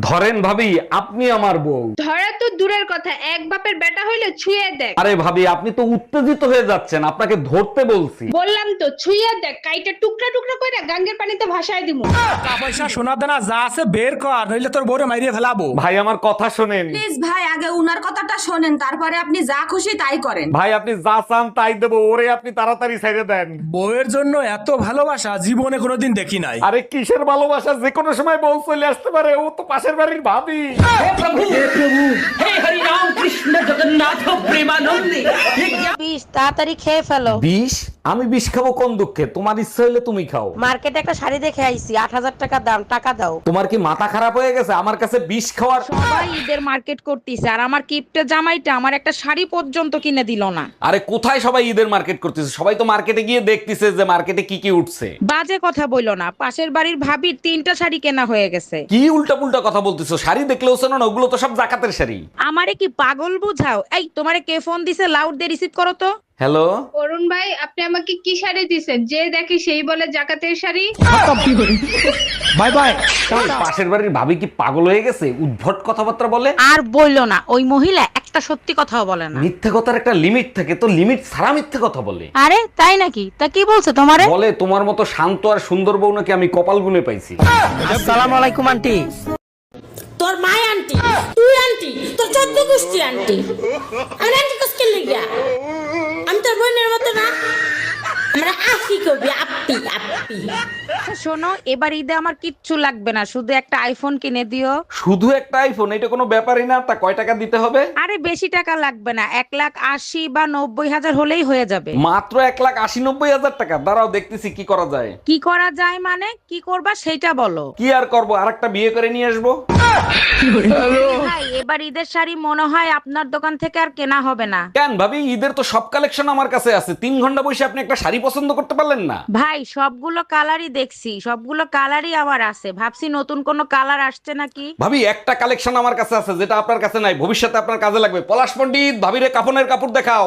ধরেন ভাবি আপনি আমার বউ। ধরা দূরের কথা এক বাপের বেটা হইলে ছুঁয়ে দেখ। আরে ভাবি আপনি তো উত্তেজিত হয়ে যাচ্ছেন আপনাকে ধরতে বলছি। বললাম তো ছুঁয়ে দেখ কাইটা টুকরা টুকরা করে গাঙ্গের পানিতে ভাসায় দিমু। টাকা পয়সা সোনা দানা যা আছে বের কর নইলে তোর বউরে মাইরিয়ে ফেলাবো। ভাই আমার কথা শোনেন। প্লিজ ভাই আগে উনার কথাটা শোনেন তারপরে আপনি যা খুশি তাই করেন। ভাই আপনি যা চান তাই দেবো ওরে আপনি তাড়াতাড়ি ছেড়ে দেন। বউয়ের জন্য এত ভালোবাসা জীবনে কোনোদিন দেখি নাই। আরে কিসের ভালোবাসা? যে কোনো সময় বউ চলে আসতে পারে ও তো পাশের বাড়ির ভাবি। বিষ তাড়াতাড়ি খেয়ে ফেলো বিষ আমি বিষ খাব কোন দুঃখে? তোমার ইচ্ছা হইলে তুমি খাও। মার্কেটে একটা শাড়ি দেখে আইছি আট হাজার টাকা দাম টাকা দাও। তোমার কি মাথা খারাপ হয়ে গেছে? আমার কাছে বিষ খাওয়ার সবাই ঈদের মার্কেট করতেছে আর আমার কিপটে জামাইটা আমার একটা শাড়ি পর্যন্ত কিনে দিল না। আরে কোথায় সবাই ঈদের মার্কেট করতেছে? সবাই তো মার্কেটে গিয়ে দেখতেছে যে মার্কেটে কি কি উঠছে। বাজে কথা বইলো না পাশের বাড়ির ভাবির তিনটা শাড়ি কেনা হয়ে গেছে। কি উল্টা পুল্টা কথা বলতেছো? শাড়ি দেখলেও শোনো না ওগুলো তো সব জাকাতের শাড়ি। আমারে কি পাগল বুঝাও? এই তোমারে কে ফোন দিছে? লাউড দিয়ে রিসিভ করো তো। হ্যালো? অরুণ ভাই আপনি আমাকে কি শাড়ি দিছেন? যে দেখি সেই বলে জাকাতের শাড়ি। Bye bye. পাশের বাড়ির ভাবি কি পাগল হয়ে গেছে? উদ্ভট কথাবার্তা বলে। আর বইলো না ওই মহিলা একটা সত্যি কথাও বলে না। মিথ্যে কথার একটা লিমিট থাকে তো লিমিট ছাড়া মিথ্যে কথা বলে। আরে তাই নাকি? তা কি বলছে তোমারে? বলে তোমার মতো শান্ত আর সুন্দর বউ নাকি আমি কপাল গুনে পাইছি। আসসালামু আলাইকুম আন্টি। তোর মাই আন্টি তুই আন্টি তোর চোদ্দ গোষ্ঠী আন্টি। আমি আন্টি কসকে লেগিয়া আমরা আফি কবি আপি আপি। শোনো এবার ঈদে আমার কিচ্ছু লাগবে না শুধু একটা আইফোন কিনে দিও। শুধু একটা আইফোন এটা কোনো ব্যাপারই না তা কয় টাকা দিতে হবে? আরে বেশি টাকা লাগবে না এক লাখ আশি বা নব্বই হাজার হলেই হয়ে যাবে। মাত্র এক লাখ আশি নব্বই হাজার টাকা? দাঁড়াও দেখতেছি কি করা যায়। কি করা যায় মানে? কি করবা সেইটা বলো। কি আর করব? আর একটা বিয়ে করে নিয়ে আসব? ভাই এবার ঈদের শাড়ি মনে হয় আপনার দোকান থেকে আর কেনা হবে না। কেন ভাবি? ঈদের তো সব কালেকশন আমার কাছে আছে। তিন ঘণ্টা বসে আপনি একটা শাড়ি পছন্দ করতে পারলেন না। ভাই সবগুলো কালারই দেখছি। সবগুলো কালারই আমার আছে। ভাবছি নতুন কোনো কালার আসছে নাকি? ভাবি একটা কালেকশন আমার কাছে আছে যেটা আপনার কাছে নাই। ভবিষ্যতে আপনার কাজে লাগবে। পলাশ পণ্ডিত ভাবিরে কাপনের কাপড় দেখাও।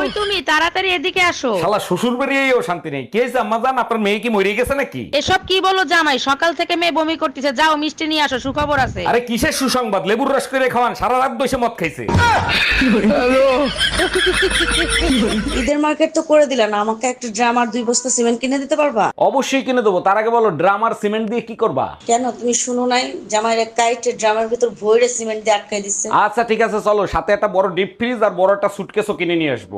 ওই তুমি তাড়াতাড়ি এদিকে আসো। শালা শ্বশুর বেরিয়েও শান্তি নেই। কে আম্মা জান আপনার মেয়ে কি মরে গেছে নাকি? এসব কি বলো জামাই? সকাল থেকে মেয়ে বমি করতেছে। যাও মিষ্টি নিয়ে আসো সুখবর আছে। আরে কিসের সুসংবাদ? লেবুর রস করে খাওয়ান সারা রাত বসে মদ খাইছে। ঈদের মার্কেট তো করে দিলা না আমাকে একটা ড্রাম আর দুই বস্তা সিমেন্ট কিনে দিতে পারবা? অবশ্যই কিনে দেবো। তার আগে বলো ড্রাম আর সিমেন্ট দিয়ে কি করবা? কেন? তুমি শুনো নাই জামাইয়ের এক কাইটে ড্রামের ভিতর ভইরে সিমেন্ট দিয়ে আটকাই দিচ্ছে আচ্ছা ঠিক আছে চলো। সাথে একটা বড় ডিপ ফ্রিজ আর বড় একটা সুটকেসও কিনে নিয়ে আসব।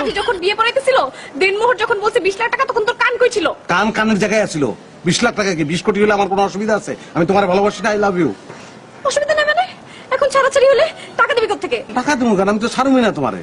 আগে যখন বিয়ে পড়াইতেছিল দিনমোহর যখন বলছে বিশ লাখ টাকা তখন তোর কান কইছিল? কান কানের জায়গায় আছিল। বিশ লাখ টাকা কি? বিশ কোটি হলে আমার কোনো অসুবিধা আছে? আমি তোমার ভালোবাসি আই লাভ ইউ অসুবিধা নেই মানে? এখন ছাড়াছাড়ি হলে টাকা দিবি থেকে টাকা দেবো কেন? আমি তো ছাড়বই না তোমারে।